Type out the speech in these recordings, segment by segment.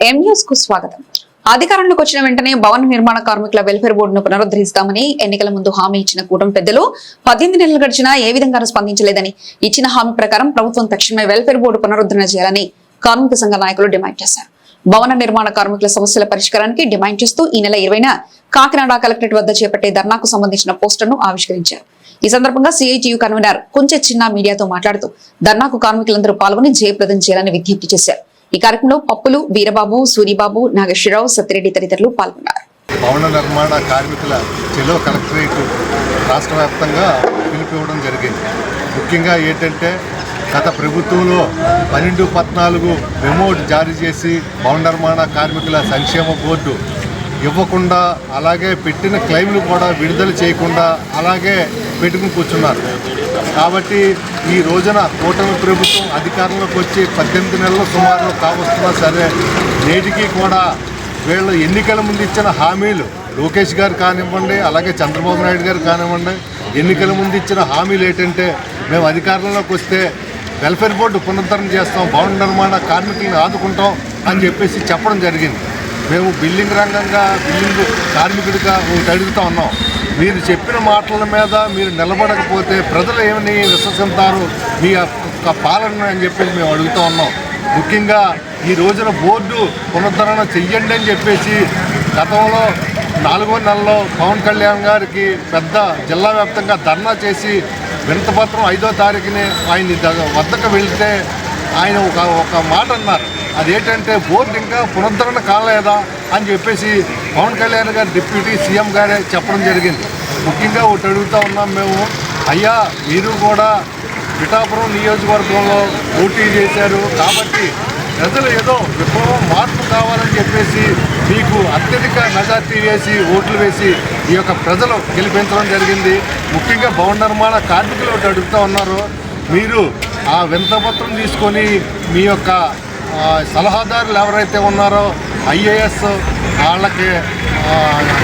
ఎం న్యూస్కు స్వాగతం. అధికారంలోకి వచ్చిన వెంటనే భవన నిర్మాణ కార్మికుల వెల్ఫేర్ బోర్డును పునరుద్ధరిస్తామని ఎన్నికల ముందు హామీ ఇచ్చిన కూటమి పెద్దలు పద్దెనిమిది నెలలు గడిచినా ఏ విధంగా స్పందించలేదని ఇచ్చిన హామీ ప్రకారం ప్రభుత్వం తక్షణమే వెల్ఫేర్ బోర్డు పునరుద్ధరణ చేయాలని కార్మిక సంఘ నాయకులు డిమాండ్ చేశారు. భవన నిర్మాణ కార్మికుల సమస్యల పరిష్కారానికి డిమాండ్ చేస్తూ ఈ నెల ఇరవైన కాకినాడ కలెక్టరేట్ వద్ద చేపట్టే ధర్నాకు సంబంధించిన పోస్టర్ను ఆవిష్కరించారు. ఈ సందర్భంగా సిఐటియు కన్వీనర్ కుంచె చిన్న మీడియాతో మాట్లాడుతూ ధర్నాకు కార్మికులందరూ పాల్గొని జయప్రదం చేయాలని విజ్ఞప్తి చేశారు. ఈ కార్యక్రమంలో పప్పులు వీరబాబు సూరిబాబు నాగేశ్వరరావు సత్యరెడ్డి తదితరులు పాల్గొన్నారు. భవన నిర్మాణ కార్మికుల చెలో కలెక్టరేట్ రాష్ట్ర వ్యాప్తంగా పిలిపివ్వడం జరిగింది. ముఖ్యంగా ఏంటంటే గత ప్రభుత్వంలో పన్నెండు పద్నాలుగు రిమోట్ జారీ చేసి భవన నిర్మాణ కార్మికుల సంక్షేమ బోర్డు ఇవ్వకుండా అలాగే పెట్టిన క్లెయిమ్లు కూడా విడుదల చేయకుండా అలాగే పెట్టుకుని కూర్చున్నారు. కాబట్టి ఈ రోజున కూటమి ప్రభుత్వం అధికారంలోకి వచ్చి పద్దెనిమిది నెలల సుమారు కావస్తున్నా సరే నేటికి కూడా వీళ్ళు ఎన్నికల ముందు ఇచ్చిన హామీలు లోకేష్ గారు కానివ్వండి అలాగే చంద్రబాబు నాయుడు గారు కానివ్వండి ఎన్నికల ముందు ఇచ్చిన హామీలు ఏంటంటే మేము అధికారంలోకి వస్తే వెల్ఫేర్ బోర్డు పునరుద్ధరణ చేస్తాం భవన నిర్మాణ కార్మికులను ఆదుకుంటాం అని చెప్పేసి చెప్పడం జరిగింది. మేము బిల్డింగ్ రంగంగా బిల్డింగ్ కార్మికుడిగా ఒకటి అడుగుతా ఉన్నాం. మీరు చెప్పిన మాటల మీద మీరు నిలబడకపోతే ప్రజలు ఏమని విశ్వసిస్తారు? మీ యొక్క పాలన అని చెప్పేసి మేము అడుగుతూ ఉన్నాం. ముఖ్యంగా ఈ రోజున బోర్డు పునరుద్ధరణ చెయ్యండి అని చెప్పేసి గతంలో నాలుగో నెలలో పవన్ కళ్యాణ్ గారికి పెద్ద జిల్లా వ్యాప్తంగా ధర్నా చేసి వినతపత్రం ఐదో తారీఖుని ఆయన వద్దకు వెళితే ఆయన ఒక ఒక మాట అన్నారు. అదేంటంటే బోర్డు ఇంకా పునరుద్ధరణ కాలేదా? అని చెప్పేసి పవన్ కళ్యాణ్ గారు డిప్యూటీ సీఎం గారే చెప్పడం జరిగింది. ముఖ్యంగా ఒకటి అడుగుతూ ఉన్నాం మేము అయ్యా మీరు కూడా పిఠాపురం నియోజకవర్గంలో పోటీ చేశారు కాబట్టి ప్రజలు ఏదో విప్లవం మార్పు కావాలని చెప్పేసి మీకు అత్యధిక మెజార్టీ వేసి ఓట్లు వేసి ఈ యొక్క ప్రజలు గెలిపించడం జరిగింది. ముఖ్యంగా భవన నిర్మాణ కార్మికులు ఒకటి అడుగుతూ ఉన్నారు. మీరు ఆ వింతపత్రం తీసుకొని మీ యొక్క సలహాదారులు ఎవరైతే ఉన్నారో ఐఏఎస్ వాళ్ళకి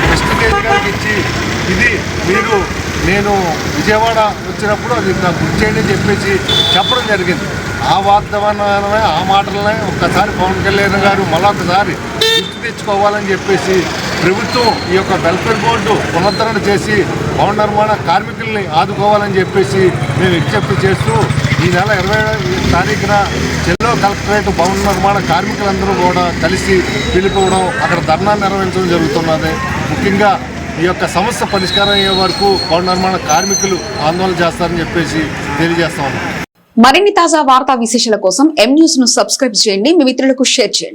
వెస్టిగేజ్ గారికి ఇచ్చి ఇది మీరు నేను విజయవాడ వచ్చినప్పుడు అది నాకు గుర్తు చెప్పేసి చెప్పడం జరిగింది. ఆ వాతావరణమే ఆ మాటలనే ఒక్కసారి పవన్ కళ్యాణ్ గారు మరొకసారి గుర్తు తెచ్చుకోవాలని చెప్పేసి ప్రభుత్వం ఈ యొక్క వెల్ఫేర్ బోర్డు పునరుద్ధరణ చేసి భవన నిర్మాణ కార్మికుల్ని ఆదుకోవాలని చెప్పేసి మేము విజ్ఞప్తి చేస్తూ ఈ నెల ఇరవై తారీఖున చెల్లో కలెక్టరేట్ భవన నిర్మాణ కార్మికులందరూ కూడా కలిసి పిలుపువడం అక్కడ ధర్నా నిర్వహించడం జరుగుతున్నది. ముఖ్యంగా ఈ యొక్క సమస్య పరిష్కారం అయ్యే వరకు భవన నిర్మాణ కార్మికులు ఆందోళన చేస్తారని చెప్పేసి తెలియజేస్తా ఉన్నాం. మరిన్ని తాజా వార్తా విశేషాల కోసం ఎం న్యూస్ను సబ్స్క్రైబ్ చేయండి. మీ మిత్రులకు షేర్ చేయండి.